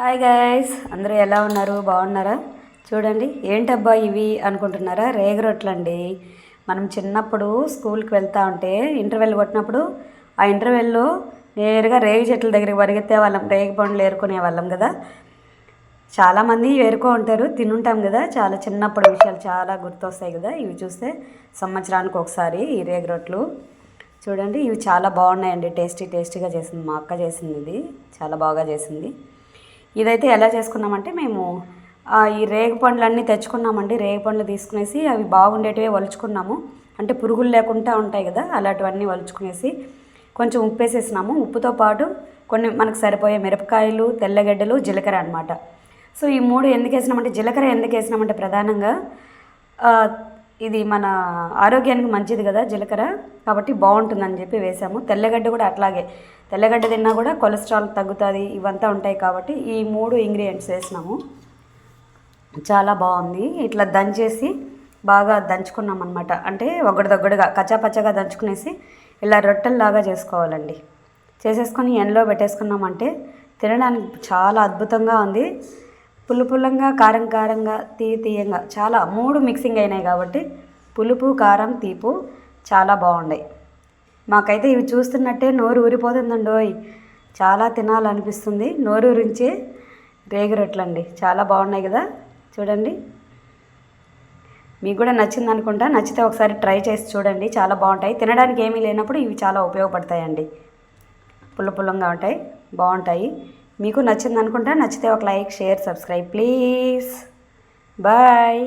Hi guys అందరూ ఎలా ఉన్నారు? బాగున్నారా? చూడండి ఏంటబ్బా ఇవి అనుకుంటున్నారా? రేగరొట్లండి మనం చిన్నప్పుడు స్కూల్కి వెళ్తా ఉంటే ఇంటర్వెల్ కొట్టినప్పుడు ఆ ఇంటర్వెల్లో నేరుగా రేగి చెట్ల దగ్గరికి పరిగెత్తే వాళ్ళం రేగి పండ్లు ఏరుకునే వాళ్ళం కదా. చాలామంది ఏరుకో ఉంటారు తినుంటాం కదా. చాలా చిన్నప్పుడు విషయాలు చాలా గుర్తొస్తాయి కదా. ఇవి చూస్తే సంవత్సరానికి ఒకసారి ఈ రేగి రొట్లు చూడండి ఇవి చాలా బాగున్నాయండి. టేస్టీ టేస్టీగా చేసింది మా అక్క చేసింది ఇది. చాలా బాగా చేసింది. ఇదైతే ఎలా చేసుకున్నామంటే మేము ఈ రేగు పండ్లన్నీ తెచ్చుకున్నామండి. రేగు పండ్లు తీసుకునేసి అవి బాగుండేటివే వలుచుకున్నాము. అంటే పురుగులు లేకుండా ఉంటాయి కదా అలాంటివన్నీ వలుచుకునేసి కొంచెం ఉప్పు వేసేసినాము ఉప్పుతో పాటు కొన్ని మనకు సరిపోయే మిరపకాయలు తెల్లగడ్డలు జీలకర్ర అనమాట సో ఈ మూడు ఎందుకు వేసినామంటే జీలకర్ర ఎందుకు వేసినామంటే ప్రధానంగా ఇది మన ఆరోగ్యానికి మంచిది కదా జీలకర్ర? కాబట్టి బాగుంటుందని చెప్పి వేసాము. తెల్లగడ్డ కూడా అట్లాగే. తెల్లగడ్డ తిన్నా కూడా కొలెస్ట్రాల్ తగ్గుతుంది ఇవంతా ఉంటాయి కాబట్టి ఈ మూడు ఇంగ్రీడియంట్స్ వేసినాము. చాలా బాగుంది. ఇట్లా దంచేసి బాగా దంచుకున్నాం అనమాట అంటే ఒకటిదొక్కడిగా కచ్చాపచ్చగా దంచుకునేసి ఇలా రొట్టెల్లాగా చేసుకోవాలండి. చేసేసుకొని ఎండలో పెట్టేసుకున్నామంటే తినడానికి చాలా అద్భుతంగా ఉంది. పులుపులంగా కారం కారంగా తీయ తీయంగా చాలా మూడు మిక్సింగ్ అయినాయి కాబట్టి పులుపు కారం తీపు చాలా బాగున్నాయి మాకైతే ఇవి చూస్తున్నట్టే నోరు ఊరిపోతుందండోయ్. చాలా తినాలనిపిస్తుంది. నోరు ఊరించే రేగిరొట్లండి చాలా బాగున్నాయి కదా. చూడండి. మీకు కూడా నచ్చింది అనుకుంటా. నచ్చితే ఒకసారి ట్రై చేసి చూడండి. చాలా బాగుంటాయి. తినడానికి ఏమీ లేనప్పుడు ఇవి చాలా ఉపయోగపడతాయండి. పుల్ల పుల్లంగా ఉంటాయి. బాగుంటాయి. మీకు నచ్చింది అనుకుంటా నచ్చితే ఒక like share subscribe please. Bye.